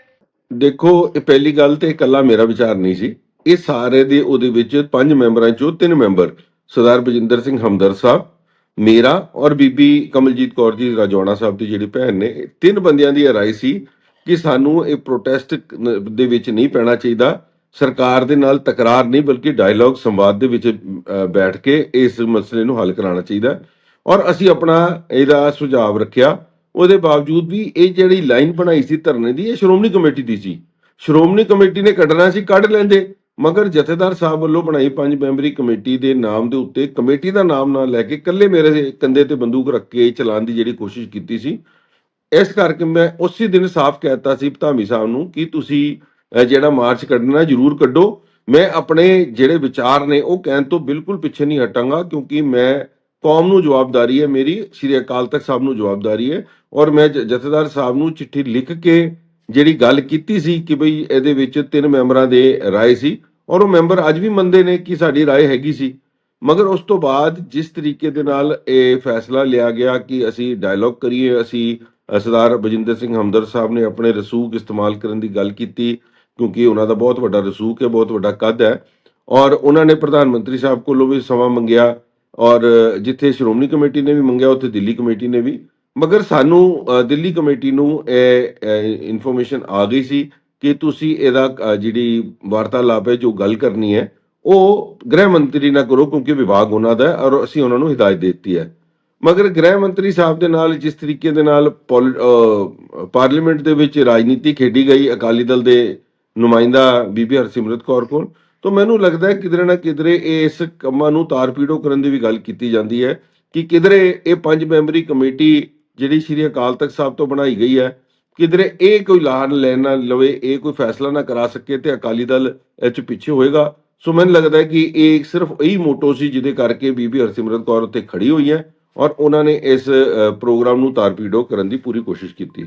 ਦੇਖੋ, ਇਹ ਪਹਿਲੀ ਗੱਲ ਤੇ ਇਕੱਲਾ ਮੇਰਾ ਵਿਚਾਰ ਨਹੀਂ ਸੀ। ਇਹ ਸਾਰੇ ਦੇ ਉਹਦੇ ਵਿੱਚ ਪੰਜ ਮੈਂਬਰਾਂ ਚੋਂ ਤਿੰਨ ਮੈਂਬਰ ਸਰਦਾਰ ਬਜਿੰਦਰ ਸਿੰਘ ਹਮਦਰ ਸਾਹਿਬ ਮੇਰਾ ਔਰ ਬੀਬੀ ਕਮਲਜੀਤ ਕੌਰ ਜੀ ਰਾਜੌਣਾ ਸਾਹਿਬ ਦੀ ਜਿਹੜੀ ਭੈਣ ਨੇ ਤਿੰਨ ਬੰਦਿਆਂ ਦੀ ਰਾਏ ਸੀ ਕਿ ਸਾਨੂੰ ਇਹ ਪ੍ਰੋਟੈਸਟ ਦੇ ਵਿੱਚ ਨਹੀਂ ਪੈਣਾ ਚਾਹੀਦਾ। ਸਰਕਾਰ ਦੇ ਨਾਲ ਤਕਰਾਰ ਨਹੀਂ, ਬਲਕਿ ਡਾਇਲੌਗ ਸੰਵਾਦ ਦੇ ਵਿੱਚ ਬੈਠ ਕੇ ਇਸ ਮਸਲੇ ਨੂੰ ਹੱਲ ਕਰਾਉਣਾ ਚਾਹੀਦਾ। ਔਰ ਅਸੀਂ ਆਪਣਾ ਇਹਦਾ ਸੁਝਾਅ ਰੱਖਿਆ। ਉਹਦੇ ਬਾਵਜੂਦ ਵੀ ਇਹ ਜਿਹੜੀ ਲਾਈਨ ਬਣਾਈ ਸੀ ਧਰਨੇ ਦੀ, ਇਹ ਸ਼੍ਰੋਮਣੀ ਕਮੇਟੀ ਦੀ ਸੀ। ਸ਼੍ਰੋਮਣੀ ਕਮੇਟੀ ਨੇ ਕੱਢਣਾ ਸੀ, ਕੱਢ ਲੈਂਦੇ। ਮਗਰ ਜਥੇਦਾਰ ਸਾਹਿਬ ਵੱਲੋਂ ਬਣਾਈ ਪੰਜ ਮੈਂਬਰੀ ਕਮੇਟੀ ਦੇ ਨਾਮ ਦੇ ਉੱਤੇ ਕਮੇਟੀ ਦਾ ਨਾਮ ਨਾ ਲੈ ਕੇ ਇਕੱਲੇ ਮੇਰੇ ਕੰਧੇ ਤੇ ਬੰਦੂਕ ਰੱਖ ਕੇ ਚਲਾਉਣ ਦੀ ਜਿਹੜੀ ਕੋਸ਼ਿਸ਼ ਕੀਤੀ ਸੀ। ਇਸ ਕਰਕੇ ਮੈਂ ਉਸੇ ਦਿਨ ਸਾਫ਼ ਕਹਿਤਾ ਸੀ ਧਾਮੀ ਸਾਹਿਬ ਨੂੰ ਕਿ ਤੁਸੀਂ ਜਿਹੜਾ ਮਾਰਚ ਕੱਢਣਾ ਜ਼ਰੂਰ ਕੱਢੋ। ਮੈਂ ਆਪਣੇ ਜਿਹੜੇ ਵਿਚਾਰ ਨੇ ਉਹ ਕਹਿਣ ਤੋਂ ਬਿਲਕੁਲ ਪਿੱਛੇ ਨਹੀਂ ਹਟਾਂਗਾ ਕਿਉਂਕਿ ਮੈਂ ਕੌਮ ਨੂੰ ਜਵਾਬਦਾਰੀ ਹੈ ਮੇਰੀ, ਸ਼੍ਰੀ ਅਕਾਲ ਤਖਤ ਸਾਹਿਬ ਨੂੰ ਜਵਾਬਦਾਰੀ ਹੈ ਔਰ ਮੈਂ ਜ- ਜਥੇਦਾਰ ਸਾਹਿਬ ਨੂੰ ਚਿੱਠੀ ਲਿਖ ਕੇ ਜਿਹੜੀ ਗੱਲ ਕੀਤੀ ਸੀ ਕਿ ਬਈ ਇਹਦੇ ਵਿੱਚ ਤਿੰਨ ਮੈਂਬਰਾਂ ਦੇ ਰਾਏ ਸੀ ਔਰ ਉਹ ਮੈਂਬਰ ਅੱਜ ਵੀ ਮੰਨਦੇ ਨੇ ਕਿ ਸਾਡੀ ਰਾਏ ਹੈਗੀ ਸੀ। ਮਗਰ ਉਸ ਤੋਂ ਬਾਅਦ ਜਿਸ ਤਰੀਕੇ ਦੇ ਨਾਲ ਇਹ ਫੈਸਲਾ ਲਿਆ ਗਿਆ ਕਿ ਅਸੀਂ ਡਾਇਲੌਗ ਕਰੀਏ, ਅਸੀਂ ਸਰਦਾਰ ਬਜਿੰਦਰ ਸਿੰਘ ਹਮਦਰ ਸਾਹਿਬ ਨੇ ਆਪਣੇ ਰਸੂਖ ਇਸਤੇਮਾਲ ਕਰਨ ਦੀ ਗੱਲ ਕੀਤੀ, ਕਿਉਂਕਿ ਉਹਨਾਂ ਦਾ ਬਹੁਤ ਵੱਡਾ ਰਸੂਖ ਹੈ, ਬਹੁਤ ਵੱਡਾ ਕੱਦ ਹੈ ਔਰ ਉਹਨਾਂ ਨੇ ਪ੍ਰਧਾਨ ਮੰਤਰੀ ਸਾਹਿਬ ਕੋਲੋਂ ਵੀ ਸਮਾਂ ਮੰਗਿਆ ਔਰ ਜਿੱਥੇ ਸ਼੍ਰੋਮਣੀ ਕਮੇਟੀ ਨੇ ਵੀ ਮੰਗਿਆ, ਉੱਥੇ ਦਿੱਲੀ ਕਮੇਟੀ ਨੇ ਵੀ। ਮਗਰ ਸਾਨੂੰ ਦਿੱਲੀ ਕਮੇਟੀ ਨੂੰ ਇਹ ਇਨਫੋਰਮੇਸ਼ਨ ਆ ਗਈ ਸੀ ਕਿ ਤੁਸੀਂ ਇਹਦਾ ਜਿਹੜੀ ਵਾਰਤਾਲਾਪ ਹੈ, ਜੋ ਗੱਲ ਕਰਨੀ ਹੈ, ਉਹ ਗ੍ਰਹਿ ਮੰਤਰੀ ਨਾਲ ਕਰੋ, ਕਿਉਂਕਿ ਵਿਭਾਗ ਉਹਨਾਂ ਦਾ ਔਰ ਅਸੀਂ ਉਹਨਾਂ ਨੂੰ ਹਿਦਾਇਤ ਦਿੱਤੀ ਹੈ। ਮਗਰ ਗ੍ਰਹਿ ਮੰਤਰੀ ਸਾਹਿਬ ਦੇ ਨਾਲ, ਜਿਸ ਤਰੀਕੇ ਦੇ ਨਾਲ ਪੋਲ- ਪਾਰਲੀਮੈਂਟ ਦੇ ਵਿੱਚ ਰਾਜਨੀਤੀ ਖੇਡੀ ਗਈ, ਅਕਾਲੀ ਦਲ ਦੇ ਨੁਮਾਇੰਦਾ ਬੀਬੀ ਹਰਸਿਮਰਤ ਕੌਰ ਕੋਲ, ਤਾਂ ਮੈਨੂੰ ਲੱਗਦਾ ਹੈ ਕਿਧਰੇ ਨਾ ਕਿਧਰੇ ਇਸ ਕੰਮਾਂ ਨੂੰ ਤਾਰਪੀੜੋ ਕਰਨ ਦੀ ਵੀ ਗੱਲ ਕੀਤੀ ਜਾਂਦੀ ਹੈ ਕਿ ਕਿਧਰੇ ਇਹ ਪੰਜ ਮੈਂਬਰੀ ਕਮੇਟੀ ਜਿਹੜੀ ਸ਼੍ਰੀ ਅਕਾਲ ਤਖਤ ਸਾਹਿਬ ਤੋਂ ਬਣਾਈ ਗਈ ਹੈ, ਕਿਧਰੇ ਇਹ ਕੋਈ ਲਾਹਨ ਲੈਣ ਲਵੇ, ਇਹ ਕੋਈ ਫੈਸਲਾ ਨਾ ਕਰਾ ਸਕੇ ਤੇ ਅਕਾਲੀ ਦਲ ਇਹ 'ਚ ਪਿੱਛੇ ਹੋਏਗਾ। ਸੋ ਮੈਨੂੰ ਲੱਗਦਾ ਹੈ ਕਿ ਇਹ ਸਿਰਫ ਇਹੀ ਮੋਟੋ ਸੀ ਜਿਹਦੇ ਕਰਕੇ ਬੀਬੀ ਹਰਸਿਮਰਤ ਕੌਰ ਉੱਤੇ ਖੜੀ ਹੋਈ ਹੈ ਔਰ ਉਹਨਾਂ ਨੇ ਇਸ ਪ੍ਰੋਗਰਾਮ ਨੂੰ ਤਾਰਪੀੜੋ ਕਰਨ ਦੀ ਪੂਰੀ ਕੋਸ਼ਿਸ਼ ਕੀਤੀ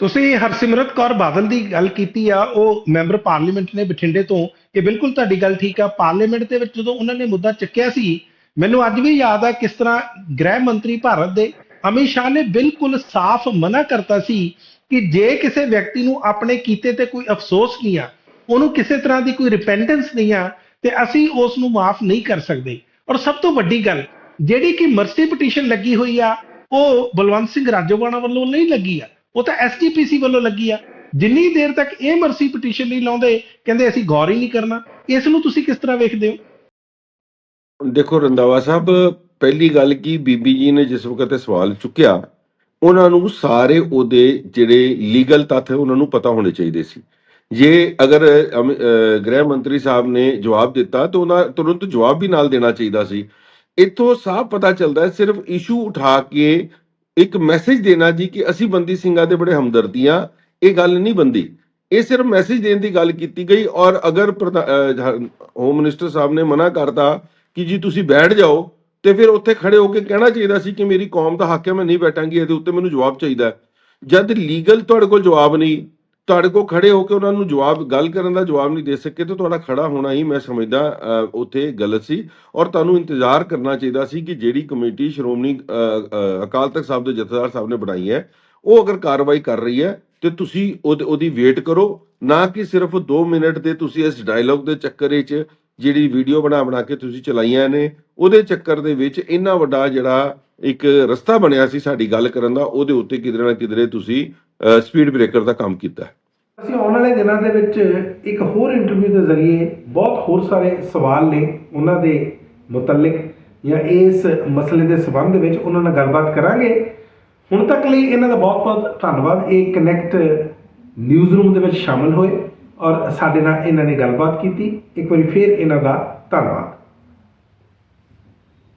ਤੁਸੀਂ ਹਰਸਿਮਰਤ ਕੌਰ ਬਾਦਲ ਦੀ ਗੱਲ ਕੀਤੀ ਆ, ਉਹ ਮੈਂਬਰ ਪਾਰਲੀਮੈਂਟ ਨੇ ਬਠਿੰਡੇ ਤੋਂ ਇਹ ਬਿਲਕੁਲ ਤੁਹਾਡੀ ਗੱਲ ਠੀਕ ਆ, ਪਾਰਲੀਮੈਂਟ ਦੇ ਵਿੱਚ ਜਦੋਂ ਉਹਨਾਂ ਨੇ ਮੁੱਦਾ ਚੱਕਿਆ ਸੀ, ਮੈਨੂੰ ਅੱਜ ਵੀ ਯਾਦ ਆ ਕਿਸ ਤਰ੍ਹਾਂ ਗ੍ਰਹਿ ਮੰਤਰੀ ਭਾਰਤ ਦੇ ਅਮਿਤ ਸ਼ਾਹ ਨੇ ਬਿਲਕੁਲ ਸਾਫ਼ ਮਨਾ ਕਰਤਾ ਸੀ ਕਿ ਜੇ ਕਿਸੇ ਵਿਅਕਤੀ ਨੂੰ ਆਪਣੇ ਕੀਤੇ ਤੇ ਕੋਈ ਅਫਸੋਸ ਨਹੀਂ ਆ, ਉਹਨੂੰ ਕਿਸੇ ਤਰ੍ਹਾਂ ਦੀ ਕੋਈ ਰਿਪੈਂਟੈਂਸ ਨਹੀਂ ਆ, ਤੇ ਅਸੀਂ ਉਸ ਨੂੰ ਮਾਫ ਨਹੀਂ ਕਰ ਸਕਦੇ। ਔਰ ਸਭ ਤੋਂ ਵੱਡੀ ਗੱਲ, ਜਿਹੜੀ ਕਿ ਮਰਸੀ ਪਟੀਸ਼ਨ ਲੱਗੀ ਹੋਈ ਆ, ਉਹ ਬਲਵੰਤ ਸਿੰਘ ਰਾਜੋਵਾਣਾ ਵੱਲੋਂ ਨਹੀਂ ਲੱਗੀ ਆ। ਉਹ ਤਾਂ ਐਸਜੀਪੀਸੀ ਵੱਲੋਂ ਲੱਗੀ ਆ। ਜਿੰਨੀ ਦੇਰ ਤੱਕ ਇਹ ਮਰਸੀ ਪਟੀਸ਼ਨ ਨਹੀਂ ਲਾਉਂਦੇ, ਕਹਿੰਦੇ ਅਸੀਂ ਗੌਰ ਹੀ ਨਹੀਂ ਕਰਨਾ। ਇਸ ਨੂੰ ਤੁਸੀਂ ਕਿਸ ਤਰ੍ਹਾਂ ਵੇਖਦੇ ਹੋ? ਦੇਖੋ ਰੰਦਾਵਾ ਸਾਹਿਬ ਪਹਿਲੀ ਗੱਲ ਕੀ, ਬੀਬੀ ਜੀ ਨੇ ਜਿਸ ਵਕਤ ਇਹ ਸਵਾਲ ਚੁੱਕਿਆ, ਉਹਨਾਂ ਨੂੰ ਸਾਰੇ ਉਹਦੇ ਜਿਹੜੇ ਲੀਗਲ ਤੱਥ ਉਹਨਾਂ ਨੂੰ ਪਤਾ ਹੋਣੇ ਚਾਹੀਦੇ ਸੀ। ਜੇ ਅਗਰ ਗ੍ਰਹਿ ਮੰਤਰੀ ਸਾਹਿਬ ਨੇ ਜਵਾਬ ਦਿੱਤਾ, ਤਾਂ ਉਹਨਾਂ ਤੁਰੰਤ ਜਵਾਬ ਵੀ ਨਾਲ ਦੇਣਾ ਚਾਹੀਦਾ ਸੀ। ਇੱਥੋਂ ਸਾਫ਼ ਪਤਾ ਚੱਲਦਾ ਹੈ, ਸਿਰਫ ਇਸ਼ੂ ਉਠਾ ਕੇ ਇੱਕ ਮੈਸੇਜ ਦੇਣਾ ਜੀ ਕਿ ਅਸੀਂ ਬੰਦੀ ਸਿੰਘਾਂ ਦੇ ਬੜੇ ਹਮਦਰਦੀਆਂ ਇਹ ਗੱਲ ਨਹੀਂ ਬੰਦੀ। ਇਹ ਸਿਰਫ ਮੈਸੇਜ ਦੇਣ ਦੀ ਗੱਲ ਕੀਤੀ ਗਈ ਔਰ ਅਗਰ ਪ੍ਰਧਾ- ਹੋਮ ਮਿਨਿਸਟਰ ਸਾਹਿਬ ਨੇ ਮਨਾ ਕਰਤਾ ਕਿ ਜੀ ਤੁਸੀਂ ਬੈਠ ਜਾਓ ਤੇ ਫਿਰ ਉੱਥੇ ਖੜੇ ਹੋ ਕੇ ਕਹਿਣਾ ਚਾਹੀਦਾ ਸੀ ਕਿ ਮੇਰੀ ਕੌਮ ਦਾ ਹੱਕ ਹੈ, ਮੈਂ ਨਹੀਂ ਬੈਠਾਂਗੀ, ਇਹਦੇ ਉੱਤੇ ਮੈਨੂੰ ਜਵਾਬ ਚਾਹੀਦਾ ਜਦ ਲੀਗਲ ਤੁਹਾਡੇ ਕੋਲ ਜਵਾਬ ਨਹੀਂ, ਤੁਹਾਡੇ ਕੋਲ ਖੜੇ ਹੋ ਕੇ ਉਹਨਾਂ ਨੂੰ ਜਵਾਬ, ਗੱਲ ਕਰਨ ਦਾ ਜਵਾਬ ਨਹੀਂ ਦੇ ਸਕੇ, ਤੇ ਤੁਹਾਡਾ ਖੜਾ ਹੋਣਾ ਹੀ ਮੈਂ ਸਮਝਦਾ ਉੱਥੇ ਗਲਤ ਸੀ। ਔਰ ਤੁਹਾਨੂੰ ਇੰਤਜ਼ਾਰ ਕਰਨਾ ਚਾਹੀਦਾ ਸੀ ਕਿ ਜਿਹੜੀ ਕਮੇਟੀ ਸ਼੍ਰੋਮਣੀ ਅਕਾਲ ਤਖਤ ਸਾਹਿਬ ਦੇ ਜਥੇਦਾਰ ਸਾਹਿਬ ਨੇ ਬਣਾਈ ਹੈ, ਉਹ ਅਗਰ ਕਾਰਵਾਈ ਕਰ ਰਹੀ ਹੈ, ਤੇ ਤੁਸੀਂ ਉਹਦੇ- ਉਹਦੀ ਵੇਟ ਕਰੋ। ਨਾ ਕਿ ਸਿਰਫ 2 ਮਿੰਟ ਦੇ ਤੁਸੀਂ ਇਸ ਡਾਇਲੌਗ ਦੇ ਚੱਕਰ ਵਿੱਚ ਜਿਹੜੀ ਵੀਡੀਓ ਬਣਾ ਬਣਾ ਕੇ ਤੁਸੀਂ ਚਲਾਈਆਂ ਨੇ, ਉਹਦੇ ਚੱਕਰ ਦੇ ਵਿੱਚ ਇੰਨਾ ਵੱਡਾ ਜਿਹੜਾ ਇੱਕ ਰਸਤਾ ਬਣਿਆ ਸੀ ਸਾਡੀ ਗੱਲ ਕਰਨ ਦਾ, ਉਹਦੇ ਉੱਤੇ ਕਿਧਰੇ ਨਾ ਕਿਧਰੇ ਤੁਸੀਂ ਸਪੀਡ ਬ੍ਰੇਕਰ ਦਾ ਕੰਮ ਕੀਤਾ ਅਸੀਂ ਆਉਣ ਵਾਲੇ ਦਿਨਾਂ ਦੇ ਵਿੱਚ ਇੱਕ ਹੋਰ ਇੰਟਰਵਿਊ ਦੇ ਜ਼ਰੀਏ ਬਹੁਤ ਹੋਰ ਸਾਰੇ ਸਵਾਲ ਨੇ ਉਹਨਾਂ ਦੇ ਮੁਤਲਕ, ਜਾਂ ਇਸ ਮਸਲੇ ਦੇ ਸਬੰਧ ਵਿੱਚ ਉਹਨਾਂ ਨਾਲ ਗੱਲਬਾਤ ਕਰਾਂਗੇ। ਹੁਣ ਤੱਕ ਲਈ ਇਹਨਾਂ ਦਾ ਬਹੁਤ ਬਹੁਤ ਧੰਨਵਾਦ। ਇਹ ਕਨੈਕਟ ਨਿਊਜ਼ ਰੂਮ ਦੇ ਵਿੱਚ ਸ਼ਾਮਲ ਹੋਏ। ਔਰ ਸਾਡੇ ਨਾਲ ਇਹਨਾਂ ਨੇ ਗੱਲਬਾਤ ਕੀਤੀ। ਇੱਕ ਵਾਰੀ ਫੇਰ ਇਹਨਾਂ ਦਾ ਧੰਨਵਾਦ।